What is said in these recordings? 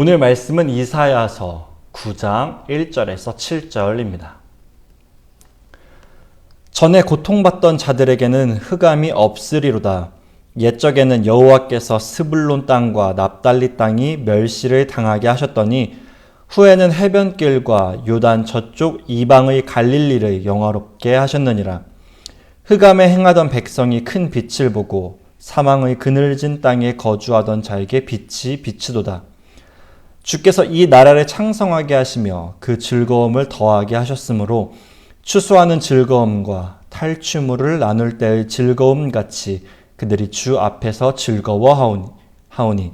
오늘 말씀은 이사야서 9장 1절에서 7절입니다. 전에 고통받던 자들에게는 흑암이 없으리로다. 옛적에는 여호와께서 스불론 땅과 납달리 땅이 멸시를 당하게 하셨더니 후에는 해변길과 요단 저쪽 이방의 갈릴리를 영화롭게 하셨느니라. 흑암에 행하던 백성이 큰 빛을 보고 사망의 그늘진 땅에 거주하던 자에게 빛이 비치도다. 주께서 이 나라를 창성하게 하시며 그 즐거움을 더하게 하셨으므로 추수하는 즐거움과 탈취물을 나눌 때의 즐거움 같이 그들이 주 앞에서 즐거워하오니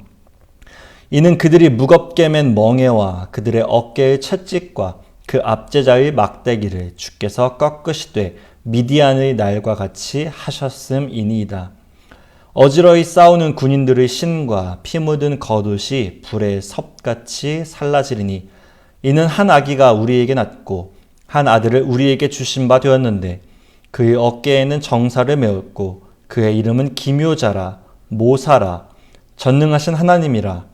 이는 그들이 무겁게 맨 멍에와 그들의 어깨의 채찍과 그 압제자의 막대기를 주께서 꺾으시되 미디안의 날과 같이 하셨음이니이다. 어지러이 싸우는 군인들의 신과 피 묻은 겉옷이 불에 섭같이 살라지리니 이는 한 아기가 우리에게 낳고 한 아들을 우리에게 주신 바 되었는데 그의 어깨에는 정사를 메었고 그의 이름은 기묘자라 모사라 전능하신 하나님이라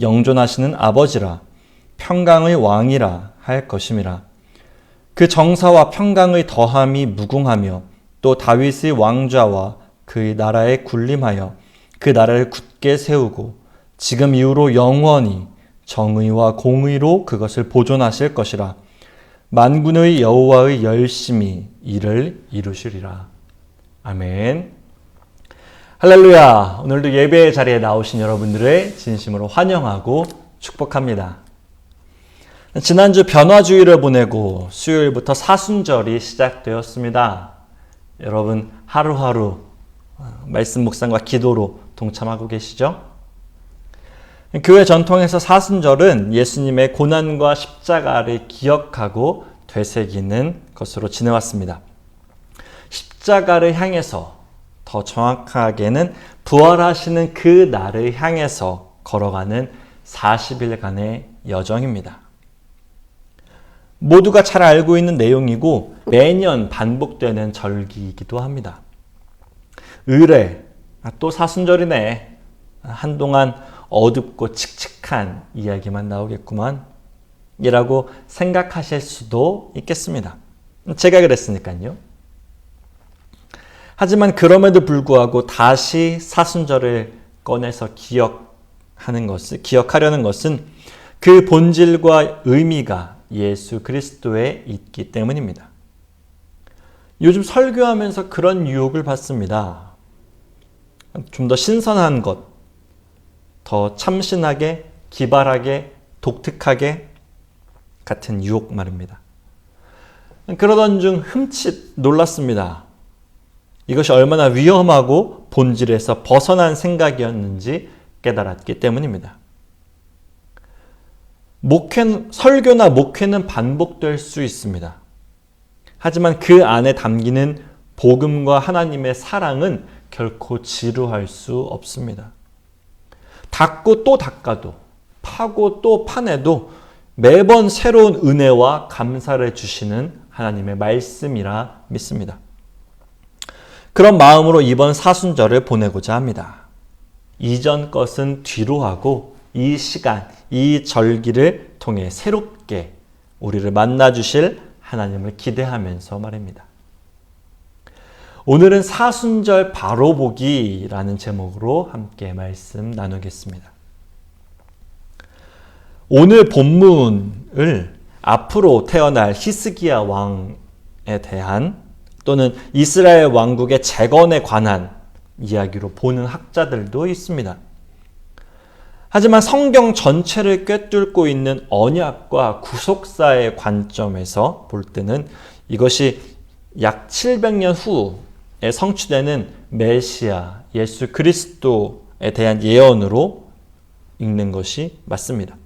영존하시는 아버지라 평강의 왕이라 할 것임이라. 그 정사와 평강의 더함이 무궁하며 또 다윗의 왕좌와 그의 나라에 군림하여 그 나라를 굳게 세우고 지금 이후로 영원히 정의와 공의로 그것을 보존하실 것이라 만군의 여호와의 열심히 이를 이루시리라. 아멘. 할렐루야. 오늘도 예배 자리에 나오신 여러분들을 진심으로 환영하고 축복합니다. 지난주 변화주의를 보내고 수요일부터 사순절이 시작되었습니다. 여러분 하루하루 말씀 묵상과 기도로 동참하고 계시죠? 교회 전통에서 사순절은 예수님의 고난과 십자가를 기억하고 되새기는 것으로 지내왔습니다. 십자가를 향해서 더 정확하게는 부활하시는 그 날을 향해서 걸어가는 40일간의 여정입니다. 모두가 잘 알고 있는 내용이고 매년 반복되는 절기이기도 합니다. 의뢰, 아, 또 사순절이네. 한동안 어둡고 칙칙한 이야기만 나오겠구만. 이라고 생각하실 수도 있겠습니다. 제가 그랬으니까요. 하지만 그럼에도 불구하고 다시 사순절을 꺼내서 기억하는 것을, 기억하려는 것은 그 본질과 의미가 예수 그리스도에 있기 때문입니다. 요즘 설교하면서 그런 유혹을 받습니다. 좀 더 신선한 것, 더 참신하게, 기발하게, 독특하게 같은 유혹 말입니다. 그러던 중 흠칫 놀랐습니다. 이것이 얼마나 위험하고 본질에서 벗어난 생각이었는지 깨달았기 때문입니다. 목회, 설교나 목회는 반복될 수 있습니다. 하지만 그 안에 담기는 복음과 하나님의 사랑은 결코 지루할 수 없습니다. 닦고 또 닦아도 파고 또 파내도 매번 새로운 은혜와 감사를 주시는 하나님의 말씀이라 믿습니다. 그런 마음으로 이번 사순절을 보내고자 합니다. 이전 것은 뒤로 하고 이 시간, 이 절기를 통해 새롭게 우리를 만나 주실 하나님을 기대하면서 말입니다. 오늘은 사순절 바로 보기라는 제목으로 함께 말씀 나누겠습니다. 오늘 본문을 앞으로 태어날 히스기야 왕에 대한 또는 이스라엘 왕국의 재건에 관한 이야기로 보는 학자들도 있습니다. 하지만 성경 전체를 꿰뚫고 있는 언약과 구속사의 관점에서 볼 때는 이것이 약 700년 후 성취되는 메시아 예수 그리스도에 대한 예언으로 읽는 것이 맞습니다.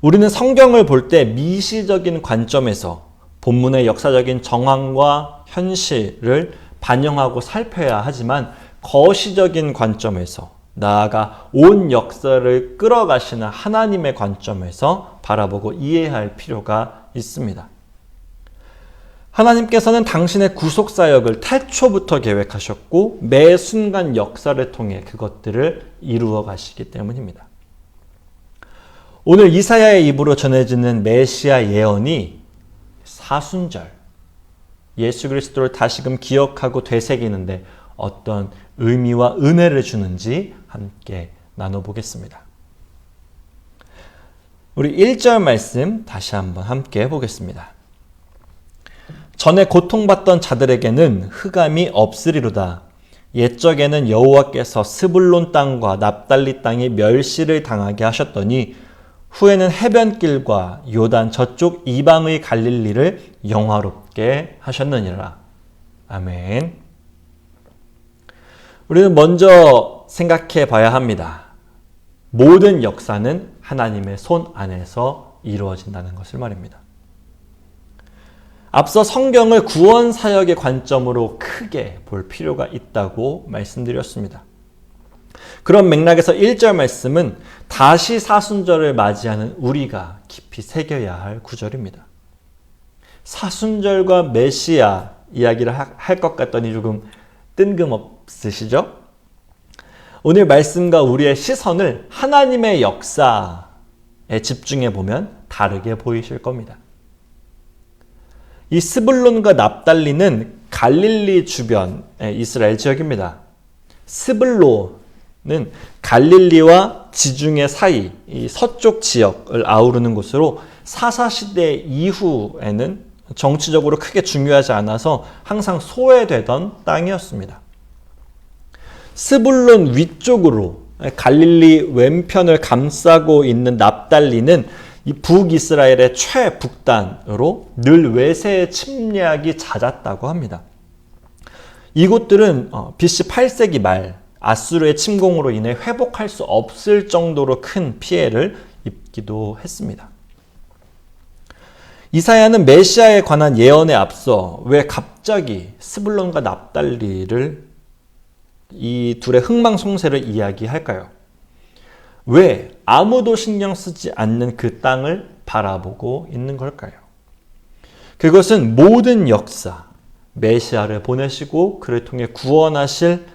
우리는 성경을 볼 때 미시적인 관점에서 본문의 역사적인 정황과 현실을 반영하고 살펴야 하지만 거시적인 관점에서 나아가 온 역사를 끌어가시는 하나님의 관점에서 바라보고 이해할 필요가 있습니다. 하나님께서는 당신의 구속 사역을 태초부터 계획하셨고 매 순간 역사를 통해 그것들을 이루어 가시기 때문입니다. 오늘 이사야의 입으로 전해지는 메시아 예언이 사순절, 예수 그리스도를 다시금 기억하고 되새기는데 어떤 의미와 은혜를 주는지 함께 나눠보겠습니다. 우리 1절 말씀 다시 한번 함께 해보겠습니다. 전에 고통받던 자들에게는 흑암이 없으리로다. 옛적에는 여호와께서 스불론 땅과 납달리 땅에 멸시를 당하게 하셨더니 후에는 해변길과 요단 저쪽 이방의 갈릴리를 영화롭게 하셨느니라. 아멘. 우리는 먼저 생각해 봐야 합니다. 모든 역사는 하나님의 손 안에서 이루어진다는 것을 말입니다. 앞서 성경을 구원 사역의 관점으로 크게 볼 필요가 있다고 말씀드렸습니다. 그런 맥락에서 1절 말씀은 다시 사순절을 맞이하는 우리가 깊이 새겨야 할 구절입니다. 사순절과 메시아 이야기를 할 것 같더니 조금 뜬금없으시죠? 오늘 말씀과 우리의 시선을 하나님의 역사에 집중해 보면 다르게 보이실 겁니다. 이 스불론과 납달리는 갈릴리 주변의 이스라엘 지역입니다. 스불로는 갈릴리와 지중해 사이 이 서쪽 지역을 아우르는 곳으로 사사 시대 이후에는 정치적으로 크게 중요하지 않아서 항상 소외되던 땅이었습니다. 스불론 위쪽으로 갈릴리 왼편을 감싸고 있는 납달리는 이 북이스라엘의 최북단으로 늘 외세의 침략이 잦았다고 합니다. 이곳들은 어, BC 8세기 말 아수르의 침공으로 인해 회복할 수 없을 정도로 큰 피해를 입기도 했습니다. 이사야는 메시아에 관한 예언에 앞서 왜 갑자기 스불론과 납달리를 이 둘의 흥망성쇠를 이야기할까요? 왜 아무도 신경 쓰지 않는 그 땅을 바라보고 있는 걸까요? 그것은 모든 역사, 메시아를 보내시고 그를 통해 구원하실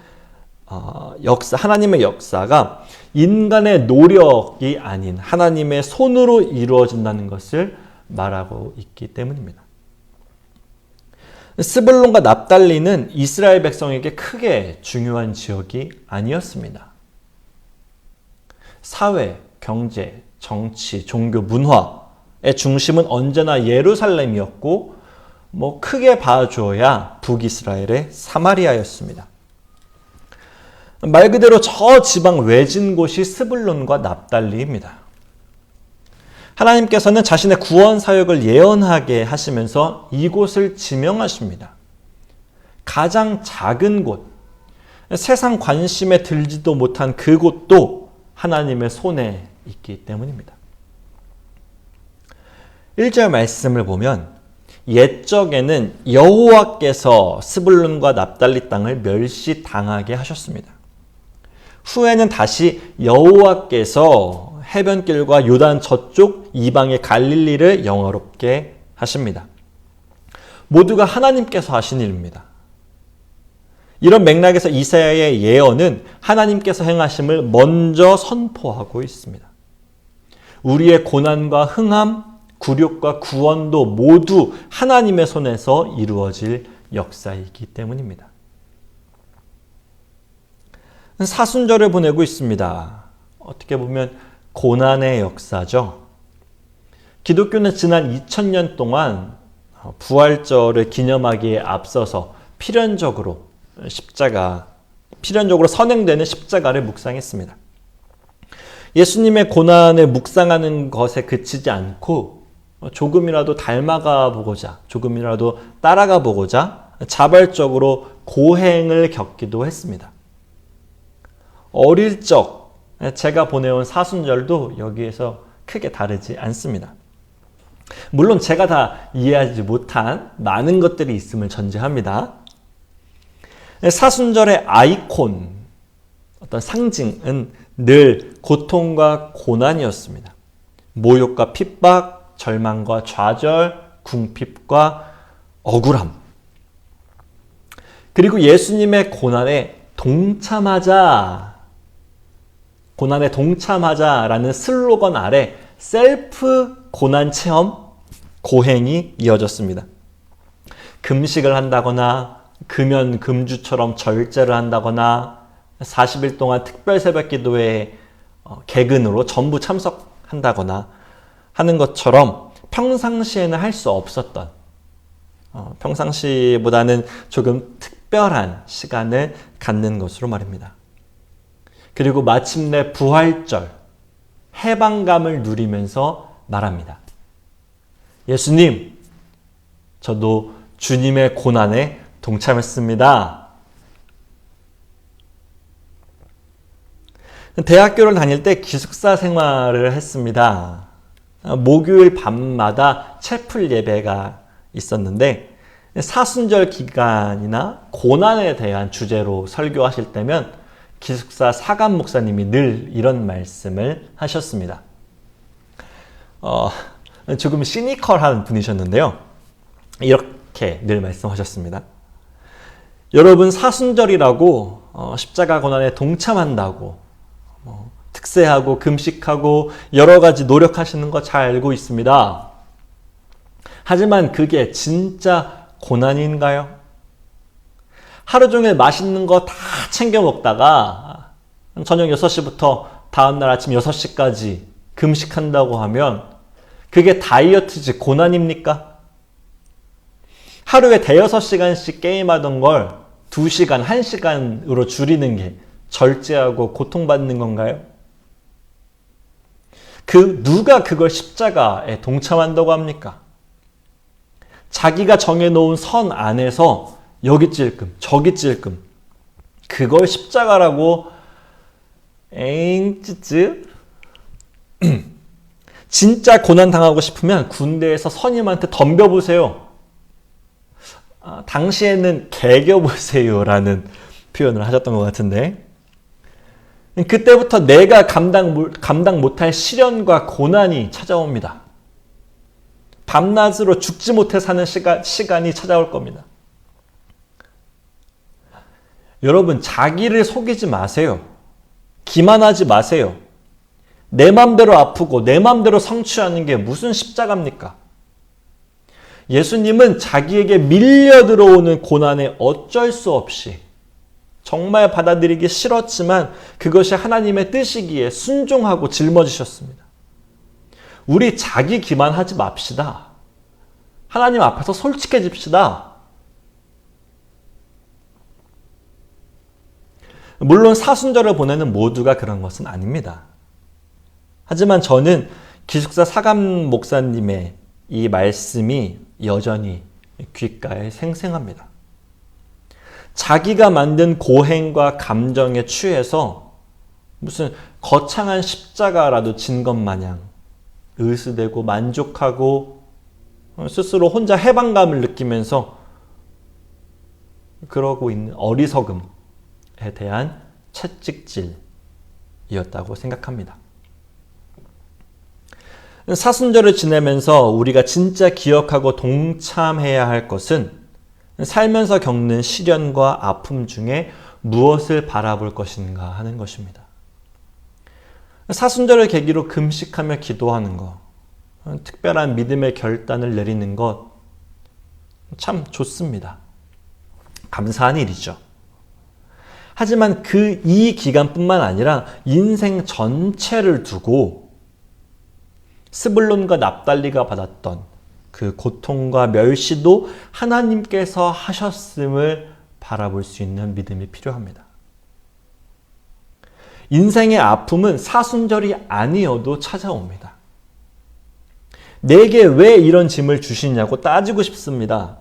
어, 역사, 하나님의 역사가 인간의 노력이 아닌 하나님의 손으로 이루어진다는 것을 말하고 있기 때문입니다. 스불론과 납달리는 이스라엘 백성에게 크게 중요한 지역이 아니었습니다. 사회, 경제, 정치, 종교, 문화의 중심은 언제나 예루살렘이었고 뭐 크게 봐줘야 북이스라엘의 사마리아였습니다. 말 그대로 저 지방 외진 곳이 스불론과 납달리입니다. 하나님께서는 자신의 구원 사역을 예언하게 하시면서 이곳을 지명하십니다. 가장 작은 곳, 세상 관심에 들지도 못한 그곳도 하나님의 손에 있기 때문입니다. 1절 말씀을 보면 옛적에는 여호와께서 스불론과 납달리 땅을 멸시당하게 하셨습니다. 후에는 다시 여호와께서 해변길과 요단 저쪽 이방의 갈릴리를 영화롭게 하십니다. 모두가 하나님께서 하신 일입니다. 이런 맥락에서 이사야의 예언은 하나님께서 행하심을 먼저 선포하고 있습니다. 우리의 고난과 흥함, 굴욕과 구원도 모두 하나님의 손에서 이루어질 역사이기 때문입니다. 사순절을 보내고 있습니다. 어떻게 보면 고난의 역사죠. 기독교는 지난 2000년 동안 부활절을 기념하기에 앞서서 필연적으로 십자가, 필연적으로 선행되는 십자가를 묵상했습니다. 예수님의 고난을 묵상하는 것에 그치지 않고 조금이라도 닮아가 보고자, 조금이라도 따라가 보고자 자발적으로 고행을 겪기도 했습니다. 어릴 적 제가 보내온 사순절도 여기에서 크게 다르지 않습니다. 물론 제가 다 이해하지 못한 많은 것들이 있음을 전제합니다. 사순절의 아이콘, 어떤 상징은 늘 고통과 고난이었습니다. 모욕과 핍박, 절망과 좌절, 궁핍과 억울함. 그리고 예수님의 고난에 동참하자 고난에 동참하자라는 슬로건 아래 셀프 고난 체험, 고행이 이어졌습니다. 금식을 한다거나 금연 금주처럼 절제를 한다거나 40일 동안 특별 새벽 기도에 어, 개근으로 전부 참석한다거나 하는 것처럼 평상시에는 할 수 없었던 어, 평상시보다는 조금 특별한 시간을 갖는 것으로 말입니다. 그리고 마침내 부활절, 해방감을 누리면서 말합니다. 예수님, 저도 주님의 고난에 동참했습니다. 대학교를 다닐 때 기숙사 생활을 했습니다. 목요일 밤마다 채플 예배가 있었는데 사순절 기간이나 고난에 대한 주제로 설교하실 때면 기숙사 사감 목사님이 늘 이런 말씀을 하셨습니다. 어, 조금 시니컬한 분이셨는데요. 이렇게 늘 말씀하셨습니다. 여러분 사순절이라고 어, 십자가 고난에 동참한다고 뭐, 특세하고 금식하고 여러 가지 노력하시는 거 잘 알고 있습니다. 하지만 그게 진짜 고난인가요? 하루 종일 맛있는 거 다 챙겨 먹다가 저녁 6시부터 다음날 아침 6시까지 금식한다고 하면 그게 다이어트지 고난입니까? 하루에 대여섯 시간씩 게임하던 걸 2시간, 1시간으로 줄이는 게 절제하고 고통받는 건가요? 그 누가 그걸 십자가에 동참한다고 합니까? 자기가 정해놓은 선 안에서 여기 찔끔, 저기 찔끔, 그걸 십자가라고 엥 찌찌 진짜 고난 당하고 싶으면 군대에서 선임한테 덤벼보세요. 아, 당시에는 개겨보세요라는 표현을 하셨던 것 같은데 그때부터 내가 감당, 감당 못할 시련과 고난이 찾아옵니다. 밤낮으로 죽지 못해 사는 시간, 시간이 찾아올 겁니다. 여러분, 자기를 속이지 마세요. 기만하지 마세요. 내 맘대로 아프고 내 맘대로 성취하는 게 무슨 십자가입니까? 예수님은 자기에게 밀려 들어오는 고난에 어쩔 수 없이 정말 받아들이기 싫었지만 그것이 하나님의 뜻이기에 순종하고 짊어지셨습니다. 우리 자기 기만하지 맙시다. 하나님 앞에서 솔직해집시다. 물론 사순절을 보내는 모두가 그런 것은 아닙니다. 하지만 저는 기숙사 사감 목사님의 이 말씀이 여전히 귓가에 생생합니다. 자기가 만든 고행과 감정에 취해서 무슨 거창한 십자가라도 진 것 마냥 의스대고 만족하고 스스로 혼자 해방감을 느끼면서 그러고 있는 어리석음에 대한 채찍질이었다고 생각합니다. 사순절을 지내면서 우리가 진짜 기억하고 동참해야 할 것은 살면서 겪는 시련과 아픔 중에 무엇을 바라볼 것인가 하는 것입니다. 사순절을 계기로 금식하며 기도하는 것, 특별한 믿음의 결단을 내리는 것, 참 좋습니다. 감사한 일이죠. 하지만 그 이 기간뿐만 아니라 인생 전체를 두고 스불론과 납달리가 받았던 그 고통과 멸시도 하나님께서 하셨음을 바라볼 수 있는 믿음이 필요합니다. 인생의 아픔은 사순절이 아니어도 찾아옵니다. 내게 왜 이런 짐을 주시냐고 따지고 싶습니다.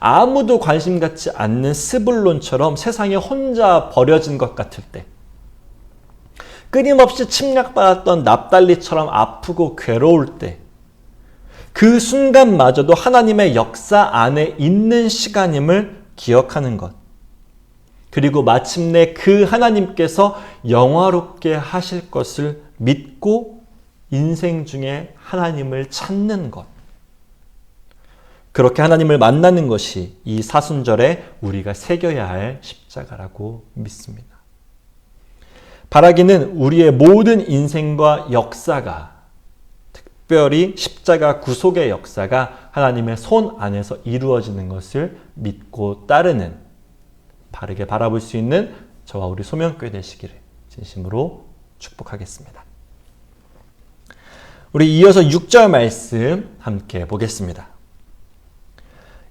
아무도 관심 갖지 않는 스불론처럼 세상에 혼자 버려진 것 같을 때, 끊임없이 침략받았던 납달리처럼 아프고 괴로울 때, 그 순간마저도 하나님의 역사 안에 있는 시간임을 기억하는 것. 그리고 마침내 그 하나님께서 영화롭게 하실 것을 믿고 인생 중에 하나님을 찾는 것. 그렇게 하나님을 만나는 것이 이 사순절에 우리가 새겨야 할 십자가라고 믿습니다. 바라기는 우리의 모든 인생과 역사가 특별히 십자가 구속의 역사가 하나님의 손 안에서 이루어지는 것을 믿고 따르는 바르게 바라볼 수 있는 저와 우리 소명교회 되시기를 진심으로 축복하겠습니다. 우리 이어서 6절 말씀 함께 보겠습니다.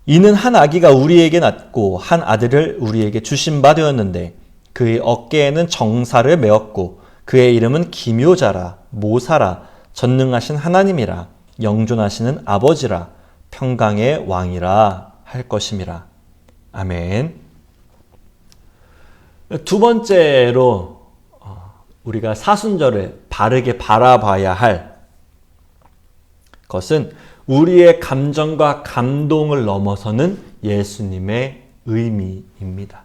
이는 한 아기가 우리에게 낳고 한 아들을 우리에게 주신 바 되었는데 그의 어깨에는 정사를 메었고 그의 이름은 기묘자라 모사라 전능하신 하나님이라 영존하시는 아버지라 평강의 왕이라 할 것임이라. 아멘. 두 번째로 어, 우리가 사순절을 바르게 바라봐야 할 것은 우리의 감정과 감동을 넘어서는 예수님의 의미입니다.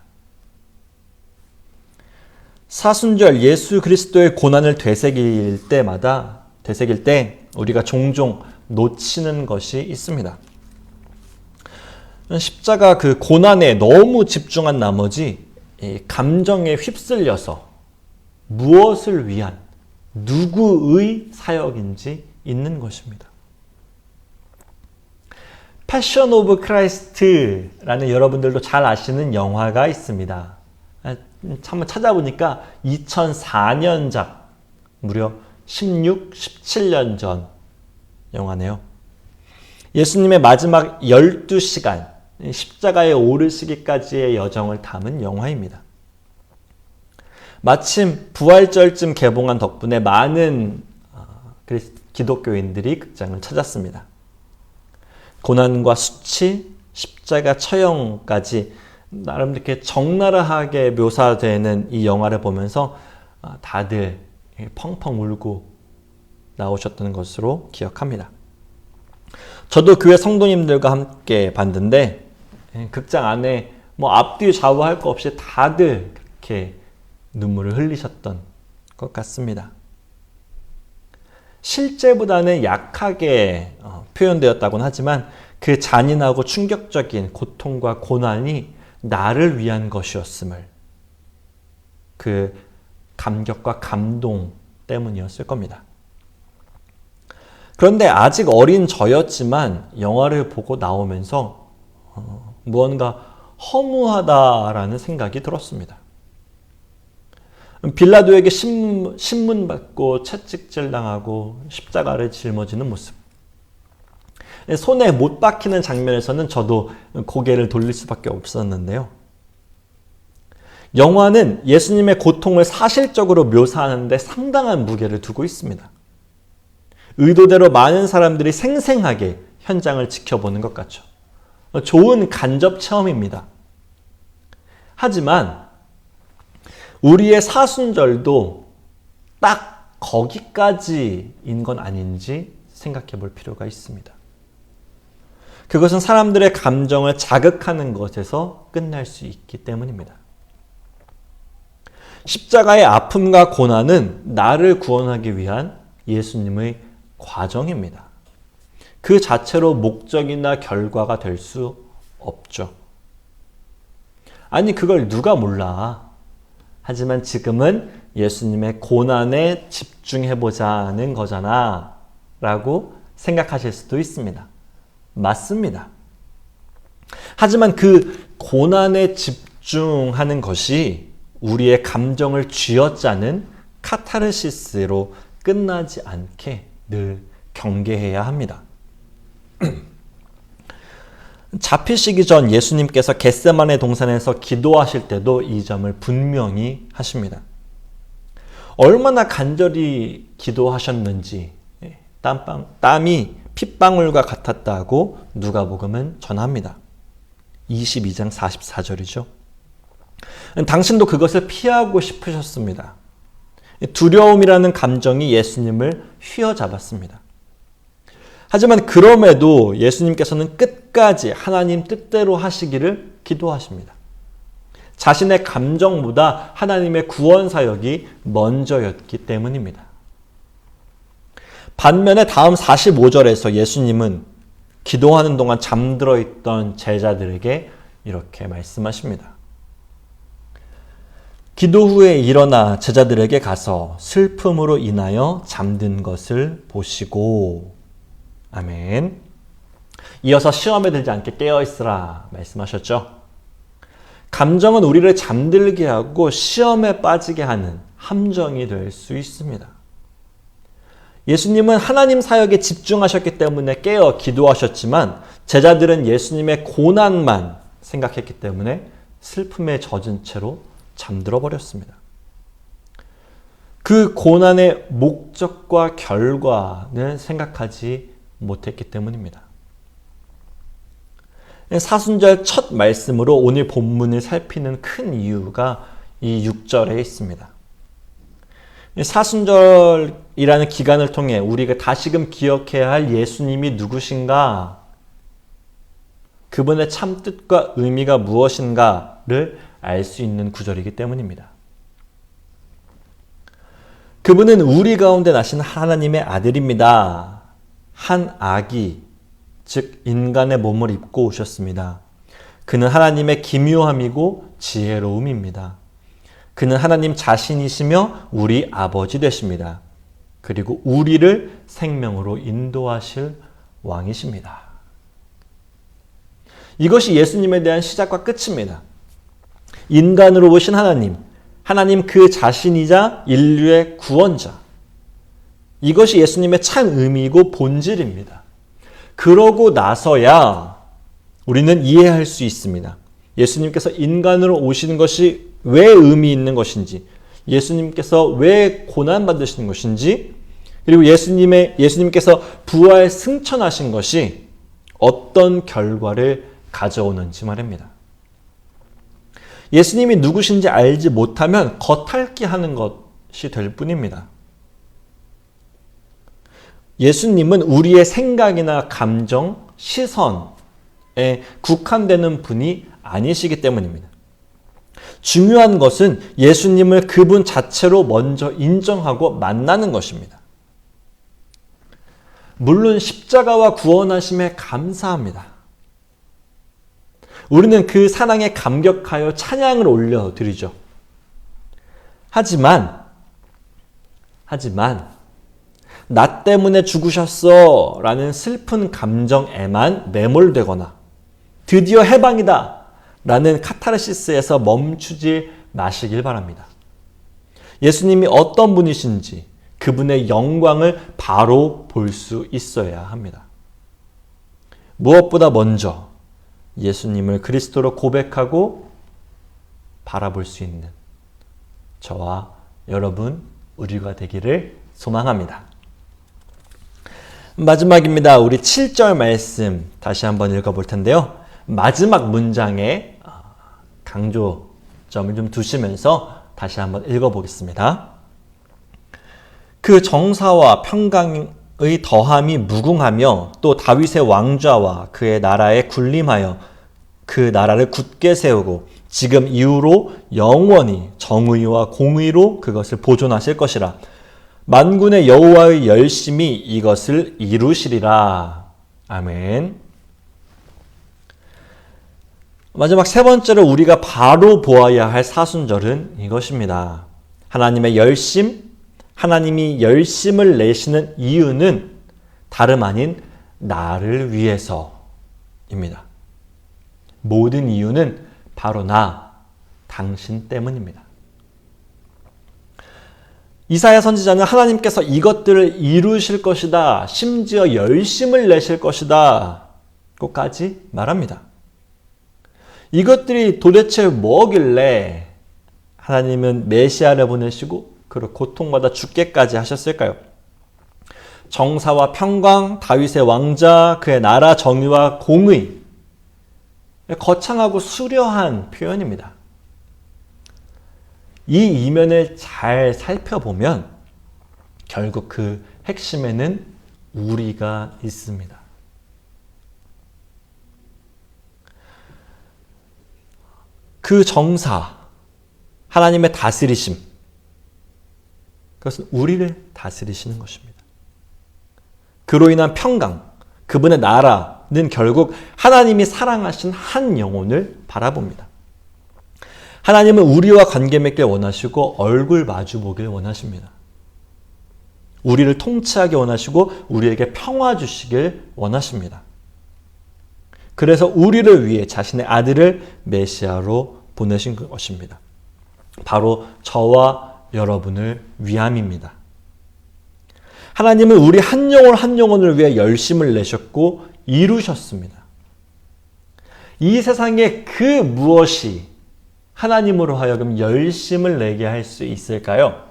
사순절 예수 그리스도의 고난을 되새길 때마다 되새길 때 우리가 종종 놓치는 것이 있습니다. 십자가 그 고난에 너무 집중한 나머지 감정에 휩쓸려서 무엇을 위한 누구의 사역인지 있는 것입니다. 패션 오브 크라이스트라는 여러분들도 잘 아시는 영화가 있습니다. 한번 찾아보니까 2004년작 무려 16, 17년 전 영화네요. 예수님의 마지막 12시간 십자가에 오르시기까지의 여정을 담은 영화입니다. 마침 부활절쯤 개봉한 덕분에 많은 어, 기독교인들이 극장을 찾았습니다. 고난과 수치, 십자가 처형까지 나름 이렇게 적나라하게 묘사되는 이 영화를 보면서 아, 다들 펑펑 울고 나오셨던 것으로 기억합니다. 저도 교회 성도님들과 함께 봤는데 예, 극장 안에 뭐 앞뒤 좌우 할 거 없이 다들 그렇게 눈물을 흘리셨던 것 같습니다. 실제보다는 약하게 어, 표현되었다고는 하지만 그 잔인하고 충격적인 고통과 고난이 나를 위한 것이었음을 그 감격과 감동 때문이었을 겁니다. 그런데 아직 어린 저였지만 영화를 보고 나오면서 어, 무언가 허무하다라는 생각이 들었습니다. 빌라도에게 신문, 신문 받고 채찍질 당하고 십자가를 짊어지는 모습. 손에 못 박히는 장면에서는 저도 고개를 돌릴 수밖에 없었는데요. 영화는 예수님의 고통을 사실적으로 묘사하는데 상당한 무게를 두고 있습니다. 의도대로 많은 사람들이 생생하게 현장을 지켜보는 것 같죠. 좋은 간접 체험입니다. 하지만 우리의 사순절도 딱 거기까지인 건 아닌지 생각해 볼 필요가 있습니다. 그것은 사람들의 감정을 자극하는 것에서 끝날 수 있기 때문입니다. 십자가의 아픔과 고난은 나를 구원하기 위한 예수님의 과정입니다. 그 자체로 목적이나 결과가 될 수 없죠. 아니, 그걸 누가 몰라. 하지만 지금은 예수님의 고난에 집중해보자는 거잖아. 라고 생각하실 수도 있습니다. 맞습니다. 하지만 그 고난에 집중하는 것이 우리의 감정을 쥐어짜는 카타르시스로 끝나지 않게 늘 경계해야 합니다. 잡히시기 전 예수님께서 겟세만의 동산에서 기도하실 때도 이 점을 분명히 하십니다. 얼마나 간절히 기도하셨는지 예, 땀방, 땀이 핏방울과 같았다고 누가복음은 전합니다. 22장 44절이죠. 당신도 그것을 피하고 싶으셨습니다. 두려움이라는 감정이 예수님을 휘어잡았습니다. 하지만 그럼에도 예수님께서는 끝까지 하나님 뜻대로 하시기를 기도하십니다. 자신의 감정보다 하나님의 구원 사역이 먼저였기 때문입니다. 반면에 다음 45절에서 예수님은 기도하는 동안 잠들어 있던 제자들에게 이렇게 말씀하십니다. 기도 후에 일어나 제자들에게 가서 슬픔으로 인하여 잠든 것을 보시고 아멘. 이어서 시험에 들지 않게 깨어 있으라 말씀하셨죠. 감정은 우리를 잠들게 하고 시험에 빠지게 하는 함정이 될 수 있습니다. 예수님은 하나님 사역에 집중하셨기 때문에 깨어 기도하셨지만 제자들은 예수님의 고난만 생각했기 때문에 슬픔에 젖은 채로 잠들어 버렸습니다. 그 고난의 목적과 결과는 생각하지 못했기 때문입니다. 사순절 첫 말씀으로 오늘 본문을 살피는 큰 이유가 이 6절에 있습니다. 사순절 이라는 기간을 통해 우리가 다시금 기억해야 할 예수님이 누구신가, 그분의 참 뜻과 의미가 무엇인가를 알 수 있는 구절이기 때문입니다. 그분은 우리 가운데 나신 하나님의 아들입니다. 한 아기, 즉 인간의 몸을 입고 오셨습니다. 그는 하나님의 기묘함이고 지혜로움입니다. 그는 하나님 자신이시며 우리 아버지 되십니다. 그리고 우리를 생명으로 인도하실 왕이십니다. 이것이 예수님에 대한 시작과 끝입니다. 인간으로 오신 하나님, 하나님 그 자신이자 인류의 구원자. 이것이 예수님의 참 의미이고 본질입니다. 그러고 나서야 우리는 이해할 수 있습니다. 예수님께서 인간으로 오시는 것이 왜 의미 있는 것인지, 예수님께서 왜 고난 받으시는 것인지, 그리고 예수님의 예수님께서 부활 승천하신 것이 어떤 결과를 가져오는지 말입니다. 예수님이 누구신지 알지 못하면 겉핥기 하는 것이 될 뿐입니다. 예수님은 우리의 생각이나 감정, 시선에 국한되는 분이 아니시기 때문입니다. 중요한 것은 예수님을 그분 자체로 먼저 인정하고 만나는 것입니다. 물론 십자가와 구원하심에 감사합니다. 우리는 그 사랑에 감격하여 찬양을 올려드리죠. 하지만, 하지만, 나 때문에 죽으셨어 라는 슬픈 감정에만 매몰되거나 드디어 해방이다 라는 카타르시스에서 멈추지 마시길 바랍니다. 예수님이 어떤 분이신지 그분의 영광을 바로 볼 수 있어야 합니다. 무엇보다 먼저 예수님을 그리스도로 고백하고 바라볼 수 있는 저와 여러분 우리가 되기를 소망합니다. 마지막입니다. 우리 7절 말씀 다시 한번 읽어볼 텐데요. 마지막 문장에 아, 강조점을 좀 두시면서 다시 한번 읽어보겠습니다. 그 정사와 평강의 더함이 무궁하며 또 다윗의 왕좌와 그의 나라에 군림하여 그 나라를 굳게 세우고 지금 이후로 영원히 정의와 공의로 그것을 보존하실 것이라. 만군의 여호와의 열심이 이것을 이루시리라. 아멘. 마지막 세 번째로 우리가 바로 보아야 할 사순절은 이것입니다. 하나님의 열심, 하나님이 열심을 내시는 이유는 다름 아닌 나를 위해서입니다. 모든 이유는 바로 나, 당신 때문입니다. 이사야 선지자는 하나님께서 이것들을 이루실 것이다. 심지어 열심을 내실 것이다. 끝까지 말합니다. 이것들이 도대체 뭐길래 하나님은 메시아를 보내시고 그를 고통받아 죽게까지 하셨을까요? 정사와 평강, 다윗의 왕자, 그의 나라 정의와 공의. 거창하고 수려한 표현입니다. 이 이면을 잘 살펴보면 결국 그 핵심에는 우리가 있습니다. 그 정사, 하나님의 다스리심, 그것은 우리를 다스리시는 것입니다. 그로 인한 평강, 그분의 나라는 결국 하나님이 사랑하신 한 영혼을 바라봅니다. 하나님은 우리와 관계 맺길 원하시고 얼굴 마주 보길 원하십니다. 우리를 통치하기 원하시고 우리에게 평화 주시길 원하십니다. 그래서 우리를 위해 자신의 아들을 메시아로 보내신 것입니다. 바로 저와 여러분을 위함입니다. 하나님은 우리 한 영혼 한 영혼을 위해 열심을 내셨고 이루셨습니다. 이 세상에 그 무엇이 하나님으로 하여금 열심을 내게 할 수 있을까요?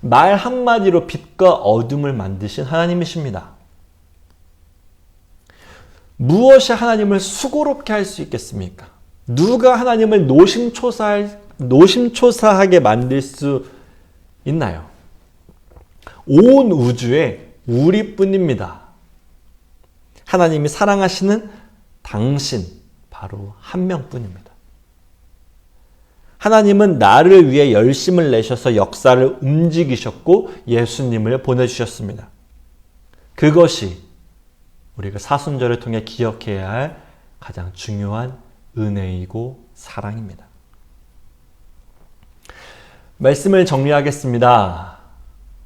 말 한마디로 빛과 어둠을 만드신 하나님이십니다. 무엇이 하나님을 수고롭게 할 수 있겠습니까? 누가 하나님을 노심초사할, 노심초사하게 만들 수 있나요? 온 우주에 우리뿐입니다. 하나님이 사랑하시는 당신, 바로 한 명뿐입니다. 하나님은 나를 위해 열심을 내셔서 역사를 움직이셨고 예수님을 보내주셨습니다. 그것이 우리가 사순절을 통해 기억해야 할 가장 중요한 은혜이고 사랑입니다. 말씀을 정리하겠습니다.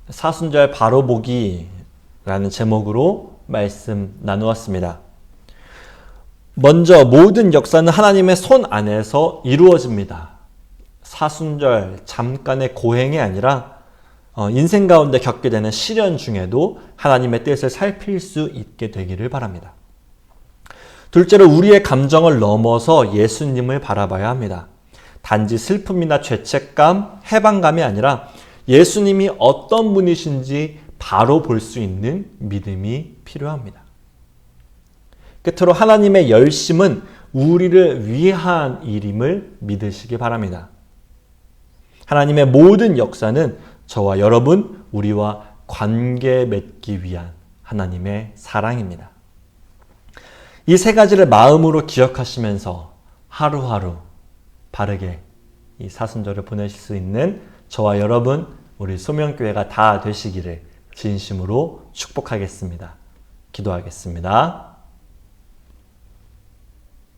사순절 바로 보기라는 제목으로 말씀 나누었습니다. 먼저 모든 역사는 하나님의 손 안에서 이루어집니다. 사순절 잠깐의 고행이 아니라 어, 인생 가운데 겪게 되는 시련 중에도 하나님의 뜻을 살필 수 있게 되기를 바랍니다. 둘째로 우리의 감정을 넘어서 예수님을 바라봐야 합니다. 단지 슬픔이나 죄책감, 해방감이 아니라 예수님이 어떤 분이신지 바로 볼 수 있는 믿음이 필요합니다. 끝으로 하나님의 열심은 우리를 위한 일임을 믿으시기 바랍니다. 하나님의 모든 역사는 저와 여러분, 우리와 관계 맺기 위한 하나님의 사랑입니다. 이 세 가지를 마음으로 기억하시면서 하루하루 바르게 이 사순절을 보내실 수 있는 저와 여러분, 우리 소명교회가 다 되시기를 진심으로 축복하겠습니다. 기도하겠습니다.